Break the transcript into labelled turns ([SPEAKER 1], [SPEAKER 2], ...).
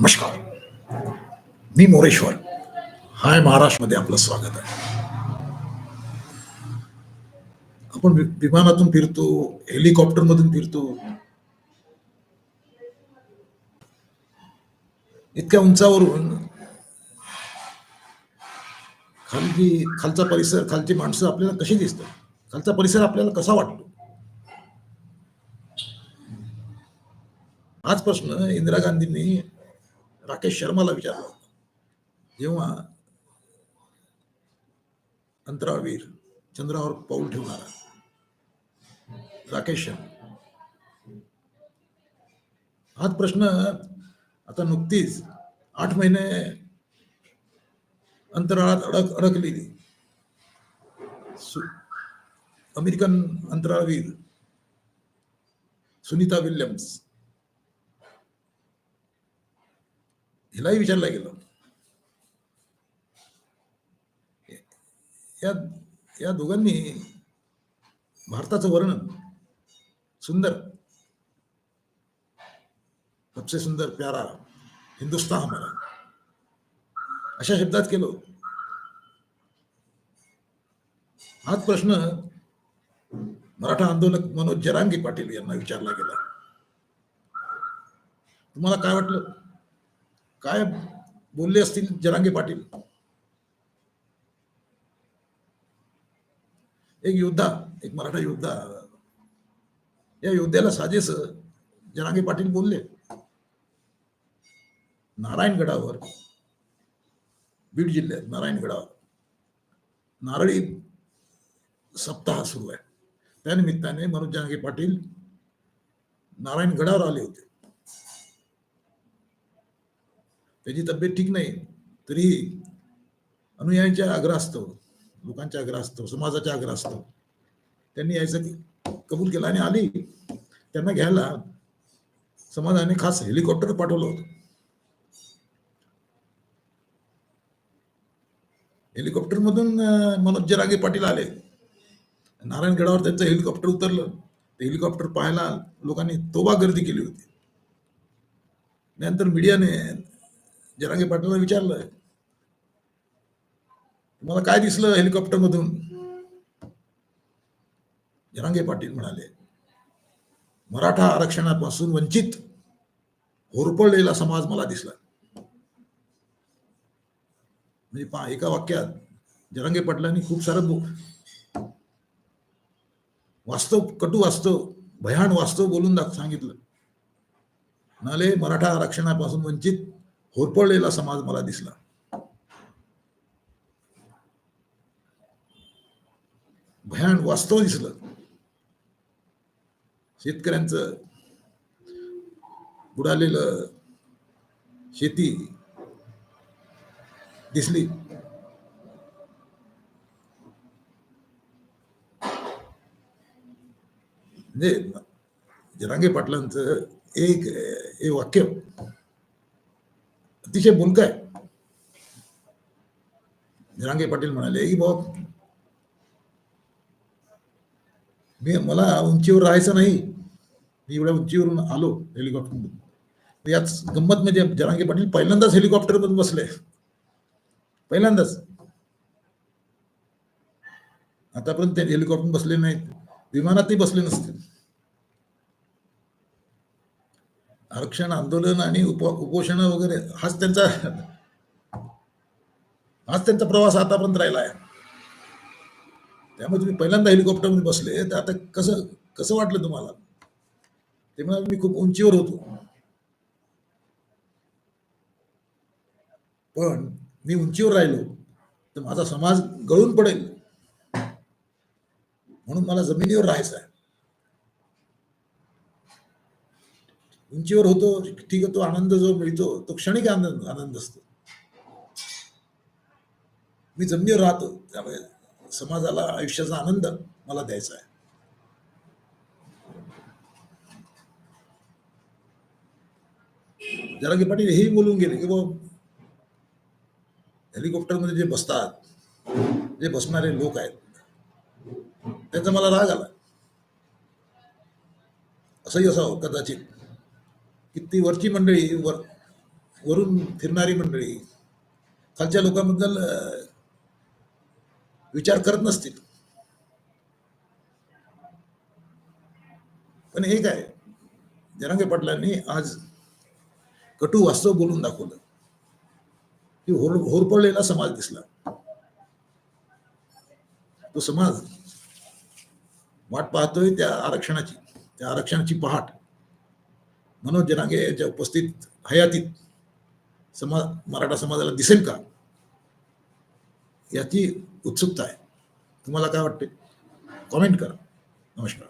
[SPEAKER 1] नमस्कार. मी मोरेश्वर. हाय महाराष्ट्रमध्ये आपलं स्वागत आहे. आपण विमानातून फिरतो हेलिकॉप्टर मधून फिरतो. इतक्या उंचावरून खालची खालचा परिसर खालची माणसं आपल्याला कशी दिसतात? खालचा परिसर आपल्याला कसा वाटतो? हाच प्रश्न इंदिरा गांधींनी राकेश शर्माला विचारलं जेव्हा अंतराळवीर चंद्रावर पाऊल ठेवणारा राकेश शर्मा. हाच प्रश्न आता नुकतीच आठ महिने अंतराळात अडक अडकलेली. अमेरिकन अंतराळवीर सुनीता विल्यम्स हिलाही विचारलं गेलं. या या दोघांनी भारताचं वर्णन सुंदर सबसे सुंदर प्यारा हिंदुस्तान हमारा अशा शब्दात केलो. हाच प्रश्न मराठा आंदोलक मनोज जरांगी पाटील यांना विचारला गेला. तुम्हाला काय वाटलं? काय बोलले असतील जरांगे पाटील। एक योद्धा, एक मराठा योद्धा। या योद्ध्याला साजेस जरांगे पाटील बोलले। नारायणगडावर, बीड जिल्ह्यात, नारायणगडावर नारळी सप्ताह सुरू आहे. त्या निमित्ताने मनोज जरांगे पाटील नारायणगडावर आले होते. त्याची तब्येत ठीक नाही तरी अनुयायांच्या आग्रहास्तव लोकांच्या आग्रहास्तव समाजाच्या आग्रहास्तव त्यांनी यायचं कबूल केलं आणि आली. त्यांना घ्यायला समाजाने खास हेलिकॉप्टर पाठवलं होतं. हेलिकॉप्टर मधून मनोज जरागे पाटील आले. नारायणगडावर त्यांचं हेलिकॉप्टर उतरलं. ते हेलिकॉप्टर पाहायला लोकांनी तोबा गर्दी केली होती. नंतर मीडियाने जरांगे पाटलांना विचारलं तुम्हाला काय दिसलं हेलिकॉप्टर मधून जरांगे पाटील म्हणाले मराठा आरक्षणापासून वंचित होरपळलेला समाज मला दिसला. म्हणजे पहा एका वाक्यात जरांगे पाटलांनी खूप सारं बो- वास्तव कटू वास्तव भयान वास्तव बोलून दाख सांगितलं. म्हणाले मराठा आरक्षणापासून वंचित होरपळलेला समाज मला दिसला. भयान वास्तव दिसलं. शेतकऱ्यांचं बुडालेलं शेती दिसली. म्हणजे जरांगे पाटलांचं एक हे वाक्य अतिशय बोलक आहे. जरांगे पाटील म्हणाले की बाबा मी मला उंचीवर राहायचं नाही. मी एवढ्या उंचीवरून आलो हेलिकॉप्टर याच गंमत म्हणजे जरांगे पाटील पहिल्यांदाच हेलिकॉप्टरमध्ये बसले. पहिल्यांदाच. आतापर्यंत ते हेलिकॉप्टर बसले नाहीत. विमानातही बसले नसतील. आरक्षण आंदोलन आणि उप उपोषण वगैरे हाच त्यांचा हाच त्यांचा प्रवास आतापर्यंत राहिला आहे. त्यामुळे तुम्ही पहिल्यांदा हेलिकॉप्टरमध्ये बसले तर आता कसं कसं वाटलं तुम्हाला? ते म्हणाले मी खूप उंचीवर होतो. पण मी उंचीवर राहिलो तर माझा समाज गळून पडेल. म्हणून मला जमिनीवर राहायचं आहे. उंचीवर होतो ठीक आहे तो आनंद जो मिळतो तो क्षणिक आनंद आनंद असतो. मी जमिनीवर राहतो त्यामुळे समाजाला आयुष्याचा आनंद मला द्यायचा आहे. जरांगे पाटील हेही बोलून गेले की बाबा हेलिकॉप्टरमध्ये जे बसतात जे बसणारे लोक आहेत त्यांचा मला राग आला. असंही असावं कदाचित. की ती वरची मंडळी वर वरून फिरणारी मंडळी खालच्या लोकांबद्दल विचार करत नसतील. पण हे काय जनांगे पाटलांनी आज कटू वास्तव बोलून दाखवलं. की होर होरपळलेला समाज दिसला. तो समाज वाट पाहतोय त्या आरक्षणाची त्या आरक्षणाची पहाट. मनोज जरांगे यांच्या उपस्थित हयातीत समाज मराठा समाजाला दिसेल का? याची उत्सुकता आहे. तुम्हाला काय वाटते? कॉमेंट करा. नमस्कार.